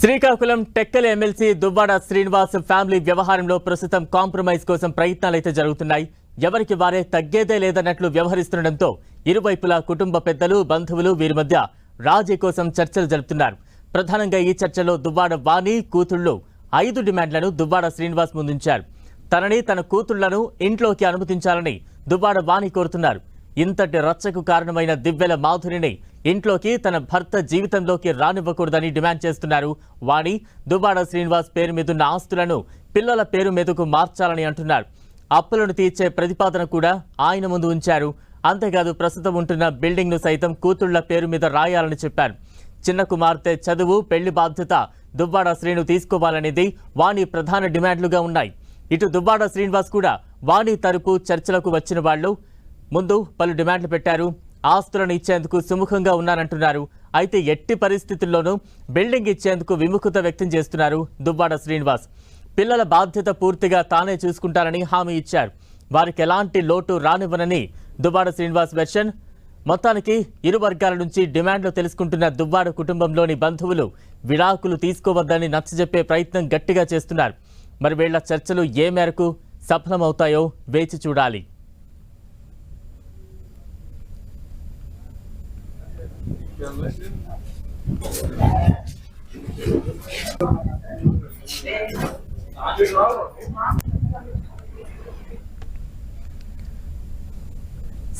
Srikakulam టెక్కల్ MLC Duvvada Srinivas family వ్యవహారంలో ప్రస్తుతం compromise కోసం ప్రయత్నాలైతే జరుగుతున్నాయి. ఎవరికి వారే తగ్గేదే లేదన్నట్లు వ్యవహరిస్తుండటంతో ఇరువైపులా కుటుంబ పెద్దలు బంధువులు వీరి మధ్య రాజీ కోసం చర్చలు జరుపుతున్నారు. ప్రధానంగా ఈ చర్చలో దువ్వాడ వాణి కూతుళ్ళు ఐదు డిమాండ్లను దువ్వాడ శ్రీనివాస్ ముందుంచారు. తనని తన కూతుళ్ళను ఇంట్లోకి అనుమతించాలని దువ్వాడ వాణి కోరుతున్నారు. ఇంతటి రచ్చకు కారణమైన దివ్యల మాధురిని ఇంట్లోకి తన భర్త జీవితంలోకి రానివ్వకూడదని డిమాండ్ చేస్తున్నారు. వాణి దుబాడ శ్రీనివాస్ పేరు మీదున్న ఆస్తులను పిల్లల పేరు మీదకు మార్చాలని అంటున్నారు. అప్పులను తీర్చే ప్రతిపాదన కూడా ఆయన ముందు ఉంచారు. అంతేకాదు ప్రస్తుతం ఉంటున్న బిల్డింగ్ను సైతం కూతుళ్ళ పేరు మీద రాయాలని చెప్పారు. చిన్న కుమార్తె చదువు పెళ్ళి బాధ్యత దుబ్బాడ శ్రీను తీసుకోవాలనేది వాణి ప్రధాన డిమాండ్లుగా ఉన్నాయి. ఇటు దుబ్బాడ శ్రీనివాస్ కూడా వాణి తరపు చర్చలకు వచ్చిన వాళ్ళు ముందు పలు డిమాండ్లు పెట్టారు. ఆస్తులను ఇచ్చేందుకు సుముఖంగా ఉన్నారంటున్నారు అయితే ఎట్టి పరిస్థితుల్లోనూ బిల్డింగ్ ఇచ్చేందుకు విముఖత వ్యక్తం చేస్తున్నారు దుబ్బాడ శ్రీనివాస్. పిల్లల బాధ్యత పూర్తిగా తానే చూసుకుంటారని హామీ ఇచ్చారు. వారికి ఎలాంటి లోటు రానివ్వనని దుబ్బాడ శ్రీనివాస్ వెర్షన్. మొత్తానికి ఇరు వర్గాల నుంచి డిమాండ్లు తెలుసుకుంటున్న దుబ్బాడ కుటుంబంలోని బంధువులు విడాకులు తీసుకోవద్దని నచ్చజెప్పే ప్రయత్నం గట్టిగా చేస్తున్నారు. మరి వీళ్ళ చర్చలు ఏ మేరకు సఫలమవుతాయో వేచి చూడాలి.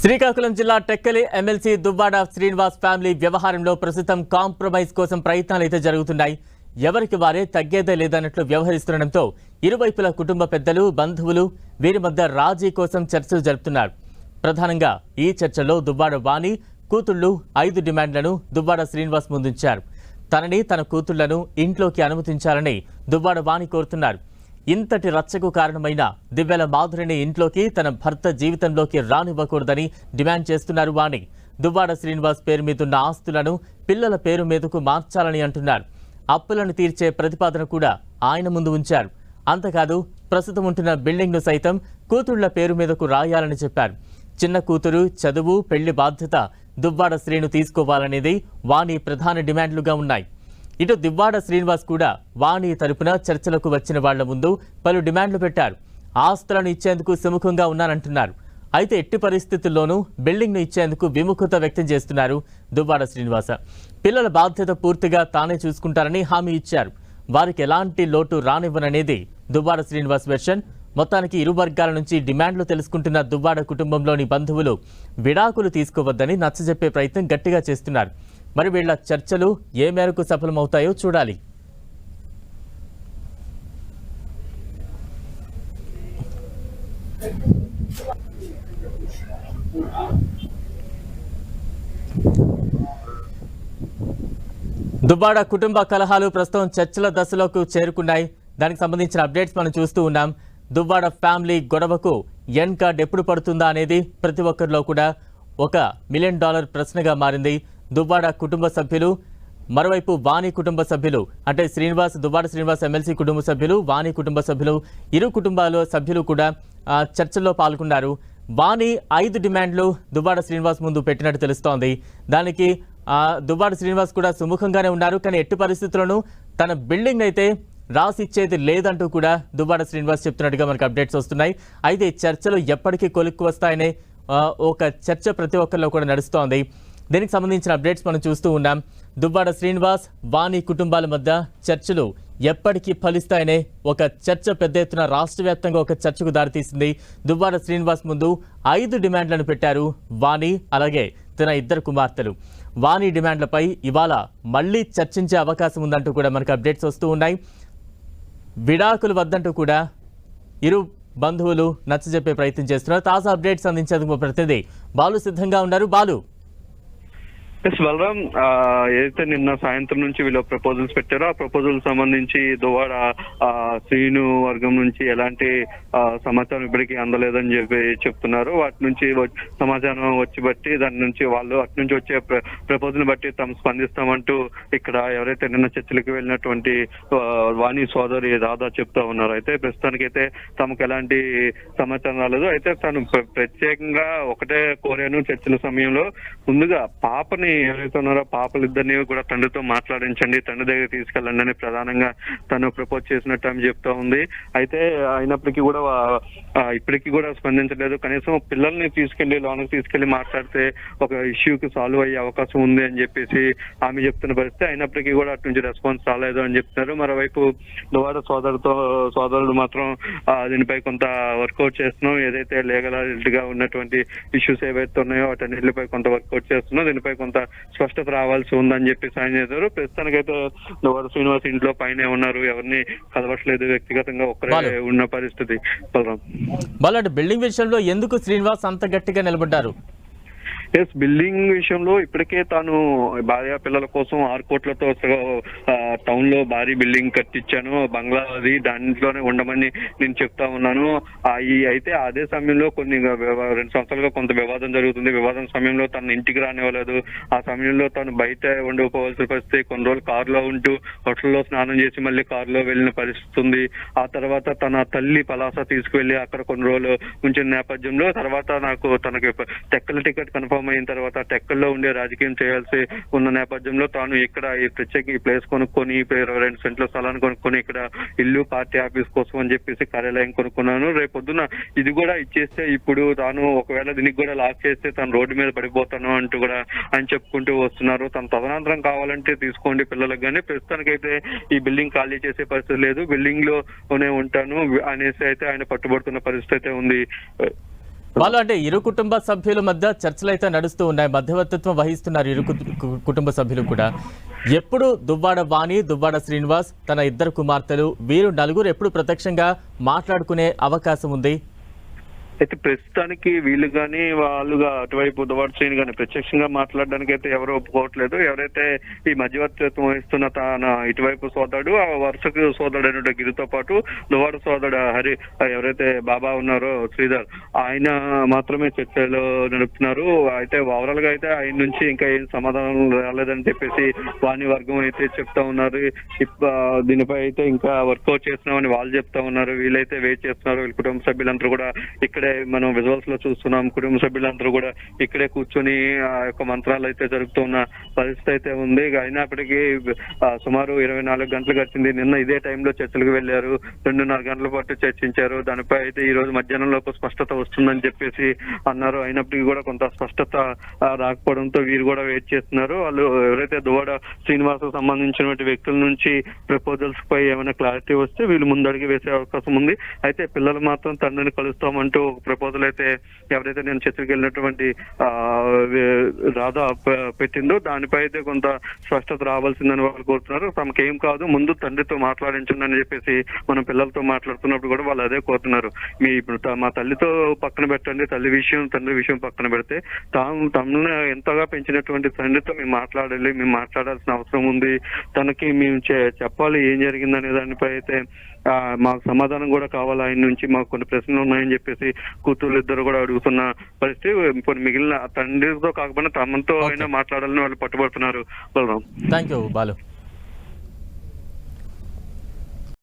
శ్రీకాకుళం జిల్లా టెక్కలి ఎమ్మెల్సీ దువ్వాడ శ్రీనివాస్ ఫ్యామిలీ వ్యవహారంలో ప్రస్తుతం కాంప్రమైజ్ కోసం ప్రయత్నాలు అయితే జరుగుతున్నాయి. ఎవరికి వారే తగ్గేదే లేదన్నట్లు వ్యవహరిస్తుండటంతో ఇరువైపుల కుటుంబ పెద్దలు బంధువులు వీరి మధ్య రాజీ కోసం చర్చలు జరుపుతున్నారు. ప్రధానంగా ఈ చర్చలో దువ్వాడ వాణి కూతుళ్ళు ఐదు డిమాండ్లను దువ్వాడ శ్రీనివాస్ ముందుంచారు. తనని తన కూతుళ్ళను ఇంట్లోకి అనుమతించాలని దువ్వాడ వాణి కోరుతున్నారు. ఇంతటి రచ్చకు కారణమైన దివ్యల మాధురిని ఇంట్లోకి తన భర్త జీవితంలోకి రానివ్వకూడదని డిమాండ్ చేస్తున్నారు వాణి. దువ్వాడ శ్రీనివాస్ పేరు మీదున్న ఆస్తులను పిల్లల పేరు మీదకు మార్చాలని అంటున్నారు. అప్పులను తీర్చే ప్రతిపాదన కూడా ఆయన ముందు ఉంచారు. అంతకాదు ప్రస్తుతం ఉంటున్న బిల్డింగ్ను సైతం కూతుళ్ళ పేరు మీదకు రాయాలని చెప్పారు. చిన్న కూతురు చదువు పెళ్ళి బాధ్యత దువ్వాడ శ్రీను తీసుకోవాలనేది వాణి ప్రధాన డిమాండ్లుగా ఉన్నాయి. ఇటు దివ్వాడ శ్రీనివాస్ కూడా వాణి తరపున చర్చలకు వచ్చిన వాళ్ళ ముందు పలు డిమాండ్లు పెట్టారు. ఆస్తులను ఇచ్చేందుకు సుముఖంగా ఉన్నారంటున్నారు. అయితే ఎట్టి పరిస్థితుల్లోనూ బిల్డింగ్ను ఇచ్చేందుకు విముఖత వ్యక్తం చేస్తున్నారు దువ్వాడ శ్రీనివాస. పిల్లల బాధ్యత పూర్తిగా తానే చూసుకుంటారని హామీ ఇచ్చారు. వారికి ఎలాంటి లోటు రానివ్వననేది దువ్వాడ శ్రీనివాస్ వెర్షన్ మొత్తానికి ఇరు వర్గాల నుంచి డిమాండ్లు తెలుసుకుంటున్న దువ్వాడ కుటుంబంలోని బంధువులు విడాకులు తీసుకోవద్దని నచ్చజెప్పే ప్రయత్నం గట్టిగా చేస్తున్నారు. మరి వీళ్ళ చర్చలు ఏ మేరకు సఫలమవుతాయో చూడాలి. దుబ్బాడ కుటుంబ కలహాలు ప్రస్తుతం చర్చల దశలోకి చేరుకున్నాయి. దానికి సంబంధించిన అప్డేట్స్ మనం చూస్తూ ఉన్నాం. దువ్వాడ ఫ్యామిలీ గొడవకు ఎన్ కార్డ్ ఎప్పుడు పడుతుందా అనేది ప్రతి ఒక్కరిలో కూడా ఒక మిలియన్ డాలర్ ప్రశ్నగా మారింది. దుబ్బాడ కుటుంబ సభ్యులు మరోవైపు వాణి కుటుంబ సభ్యులు అంటే శ్రీనివాస్ దువ్వాడ శ్రీనివాస్ ఎమ్మెల్సీ కుటుంబ సభ్యులు వాణి కుటుంబ సభ్యులు ఇరు కుటుంబాల సభ్యులు కూడా చర్చల్లో పాల్గొన్నారు. వాణి ఐదు డిమాండ్లు దువ్వాడ శ్రీనివాస్ ముందు పెట్టినట్టు తెలుస్తోంది. దానికి దువ్వాడ శ్రీనివాస్ కూడా సుముఖంగానే ఉన్నారు. కానీ ఎట్టి పరిస్థితుల్లోనూ తన బిల్డింగ్ అయితే రాసి ఇచ్చేది లేదంటూ కూడా దుబ్బాడ శ్రీనివాస్ చెప్తున్నట్టుగా మనకు అప్డేట్స్ వస్తున్నాయి. అయితే చర్చలు ఎప్పటికీ కొలుక్కు వస్తాయనే ఒక చర్చ ప్రతి ఒక్కరిలో కూడా నడుస్తోంది. దీనికి సంబంధించిన అప్డేట్స్ మనం చూస్తూ ఉన్నాం. దుబ్బాడ శ్రీనివాస్ వాణి కుటుంబాల మధ్య చర్చలు ఎప్పటికీ ఫలిస్తాయనే ఒక చర్చ పెద్ద ఎత్తున రాష్ట్ర వ్యాప్తంగా ఒక చర్చకు దారితీసింది. దుబ్బాడ శ్రీనివాస్ ముందు ఐదు డిమాండ్లను పెట్టారు వాణి అలాగే తన ఇద్దరు కుమార్తెలు. వాణి డిమాండ్లపై ఇవాళ మళ్ళీ చర్చించే అవకాశం ఉందంటూ కూడా మనకు అప్డేట్స్ వస్తూ ఉన్నాయి. విడాకులు వద్దంటూ కూడా ఇరు బంధువులు నచ్చజెప్పే ప్రయత్నం చేస్తున్నారు. తాజా అప్డేట్స్ అందించేందుకు ప్రతిదీ బాలు సిద్ధంగా ఉన్నారు. బాలు ఎస్ బలరాం ఆ, ఏదైతే నిన్న సాయంత్రం నుంచి వీళ్ళు ప్రపోజల్స్ పెట్టారో ఆ ప్రపోజల్ సంబంధించి దువాడ ఆ, శ్రీను వర్గం నుంచి ఎలాంటి ఆ, సమాచారం ఇప్పటికీ అందలేదని చెప్పి చెప్తున్నారు. వాటి నుంచి సమాచారం వచ్చి బట్టి దాని నుంచి వాళ్ళు అటు నుంచి వచ్చే ప్రపోజల్ బట్టి తాము స్పందిస్తామంటూ ఇక్కడ ఎవరైతే నిన్న చర్చలకు వెళ్ళినటువంటి వాణి సోదరి రాధా చెప్తా ఉన్నారు. అయితే ప్రస్తుతానికైతే తమకు ఎలాంటి సమాచారం రాలేదు. అయితే తను ప్రత్యేకంగా ఒకటే కోరాను చర్చల సమయంలో. ముందుగా పాపని ఇద్దరిని ఎవరైతే ఉన్నారో పాపలు ఇద్దరిని కూడా తండ్రితో మాట్లాడించండి. తండ్రి దగ్గర తీసుకెళ్ళండి అని ప్రధానంగా తను ప్రపోజ్ చేసినట్టు ఆమె చెప్తా ఉంది. అయితే అయినప్పటికీ కూడా ఇప్పటికీ కూడా స్పందించలేదు. కనీసం పిల్లల్ని తీసుకెళ్ళి లోనకి తీసుకెళ్ళి మాట్లాడితే ఒక ఇష్యూకి సాల్వ్ అయ్యే అవకాశం ఉంది అని చెప్పేసి ఆమె చెప్తున్న పరిస్థితి. అయినప్పటికీ కూడా అటు నుంచి రెస్పాన్స్ రాలేదు అని చెప్తున్నారు. మరోవైపు దువాడ సోదరుతో సోదరుడు మాత్రం దీనిపై కొంత వర్కౌట్ చేస్తున్నాం. ఏదైతే లీగల్గా ఉన్నటువంటి ఇష్యూస్ ఏవైతే ఉన్నాయో వాటన్నిటిపై కొంత వర్కౌట్ చేస్తున్నాం. దీనిపై కొంత స్పష్టత రావాల్సి ఉందని చెప్పి సాయం చేశారు. ప్రస్తుతానికైతే దువాడ శ్రీనివాస్ ఇంట్లో పైనే ఉన్నారు. ఎవరిని కలవట్లేదు. వ్యక్తిగతంగా ఒక్కరే. ఉన్న పరిస్థితి. బలరాం. బాలు బిల్డింగ్ విషయంలో ఎందుకు శ్రీనివాస్ అంత గట్టిగా నిలబడ్డారు? ఎస్ బిల్డింగ్ విషయంలో ఇప్పటికే తాను భార్య పిల్లల కోసం ఆరు కోట్లతో టౌన్లో భారీ బిల్డింగ్ కట్టించాను. బంగ్లా అది దాంట్లోనే ఉండమని నేను చెప్తా ఉన్నాను. ఆ, అయితే అదే సమయంలో కొన్ని రెండు సంవత్సరాలుగా కొంత వివాదం జరుగుతుంది. వివాదం సమయంలో తన ఇంటికి రానివ్వలేదు. ఆ సమయంలో తను బయట ఉండకపోవాల్సిన పరిస్థితి కొన్ని రోజులు కారులో ఉంటూ హోటల్లో స్నానం చేసి మళ్ళీ కారులో వెళ్ళిన పరిస్థితి ఉంది. ఆ తర్వాత తన తల్లి పలాస తీసుకువెళ్ళి అక్కడ కొన్ని రోజులు ఉంచిన నేపథ్యంలో తర్వాత నాకు తనకి టెక్కల టికెట్ కన్ఫర్మ్ అయిన తర్వాత టెక్కల్లో ఉండే రాజకీయం చేయాల్సి ఉన్న నేపథ్యంలో తాను ఇక్కడ ఈ ప్రత్యేక ఈ ప్లేస్ కొనుక్కొని రెండు సెంట్ల స్థలాన్ని కొనుక్కొని ఇక్కడ ఇల్లు పార్టీ ఆఫీస్ కోసం అని చెప్పేసి కార్యాలయం కొనుక్కున్నాను. రేపు పొద్దున ఇది కూడా ఇచ్చేస్తే ఇప్పుడు తాను ఒకవేళ దీనికి కూడా లాక్ చేస్తే తను రోడ్డు మీద పడిపోతాను అంటూ కూడా అని చెప్పుకుంటూ వస్తున్నారు. తను తదనంతరం కావాలంటే తీసుకోండి పిల్లలకు కానీ ప్రస్తుతానికైతే ఈ బిల్డింగ్ ఖాళీ చేసే పరిస్థితి లేదు. బిల్డింగ్లోనే ఉంటాను అనేసి అయితే ఆయన పట్టుబడుతున్న పరిస్థితి అయితే ఉంది. వాళ్ళు అంటే ఇరు కుటుంబ సభ్యుల మధ్య చర్చలు అయితే నడుస్తూ ఉన్నాయి. మధ్యవర్తిత్వం వహిస్తున్నారు ఇరు కు- కుటుంబ సభ్యులు కూడా. ఎప్పుడు దువ్వాడ వాణి దువ్వాడ శ్రీనివాస్ తన ఇద్దరు కుమార్తెలు వీరు నలుగురు ఎప్పుడు ప్రత్యక్షంగా మాట్లాడుకునే అవకాశం ఉంది. అయితే ప్రస్తుతానికి వీళ్ళు కానీ వాళ్ళుగా అటువైపు ఉదవాడు శ్రేణి కానీ ప్రత్యక్షంగా మాట్లాడడానికి అయితే ఎవరు ఒప్పుకోవట్లేదు. ఎవరైతే ఈ మధ్యవర్తిత్వం వహిస్తున్న తన ఇటువైపు సోదరుడు ఆ వరుసకు సోదరుడు అయిన గిరితో పాటు దువాడ సోదరుడు హరి ఎవరైతే బాబా ఉన్నారో శ్రీధర్ ఆయన మాత్రమే చర్చలు నడుపుతున్నారు అయితే ఓవరాల్గా అయితే ఆయన నుంచి ఇంకా ఏం సమాధానం రాలేదని చెప్పేసి వాణి వర్గం అయితే చెప్తా ఉన్నారు. ఇప్ప- దీనిపై అయితే ఇంకా వర్కౌట్ చేస్తున్నామని వాళ్ళు చెప్తా ఉన్నారు. వీళ్ళైతే వెయిట్ చేస్తున్నారు. వీళ్ళ కుటుంబ సభ్యులందరూ కూడా ఇక్కడే మనం విజువల్స్లో చూస్తున్నాం కుటుంబ సభ్యులందరూ కూడా ఇక్కడే కూర్చొని ఆ యొక్క మంత్రాలు అయితే జరుగుతున్న పరిస్థితి అయితే ఉంది. ఇక అయినప్పటికీ సుమారు ఇరవై నాలుగు గంటలు గడిచింది నిన్న ఇదే టైంలో చర్చలకు వెళ్ళారు. రెండున్నర గంటల పాటు చర్చించారు. దానిపై అయితే ఈ రోజు మధ్యాహ్నం లోపు స్పష్టత వస్తుందని చెప్పేసి అన్నారు. అయినప్పటికీ కూడా కొంత స్పష్టత రాకపోవడంతో వీరు కూడా వెయిట్ చేస్తున్నారు. వాళ్ళు ఎవరైతే దువాడ శ్రీనివాస్ సంబంధించినటువంటి వ్యక్తుల నుంచి ప్రపోజల్స్ పై ఏమైనా క్లారిటీ వస్తే వీళ్ళు ముందడిగి వేసే అవకాశం ఉంది. అయితే పిల్లలు మాత్రం తండ్రిని కలుస్తామంటూ ఒక ప్రపోజల్ అయితే ఎవరైతే నేను చర్చకు వెళ్ళినటువంటి ఆ, రాధా పెట్టిందో దానిపై అయితే కొంత స్పష్టత రావాల్సిందని వాళ్ళు కోరుతున్నారు. తమకు ఏం కాదు ముందు తండ్రితో మాట్లాడించండి అని చెప్పేసి మనం పిల్లలతో మాట్లాడుతున్నప్పుడు కూడా వాళ్ళు అదే కోరుతున్నారు. మీ ఇప్పుడు త- మా తల్లితో పక్కన పెట్టండి తల్లి విషయం తండ్రి విషయం పక్కన పెడితే తాము తమను ఎంతగా పెంచినటువంటి తండ్రితో మేము మాట్లాడాలి మేము మాట్లాడాల్సిన అవసరం ఉంది. తనకి మేము చెప్పాలి ఏం జరిగిందనే దానిపై అయితే మాకు సమాధానం కూడా కావాలి. ఆయన నుంచి మాకు కొన్ని ప్రశ్నలు ఉన్నాయని చెప్పేసి కూతురు ఇద్దరు కూడా అడుగుతున్న పరిస్థితి ఇప్పుడు మిగిలిన తండ్రితో కాకపోయినా తమతో అయినా మాట్లాడాలని వాళ్ళు పట్టుబడుతున్నారు. బలరాం. Thank you Balu.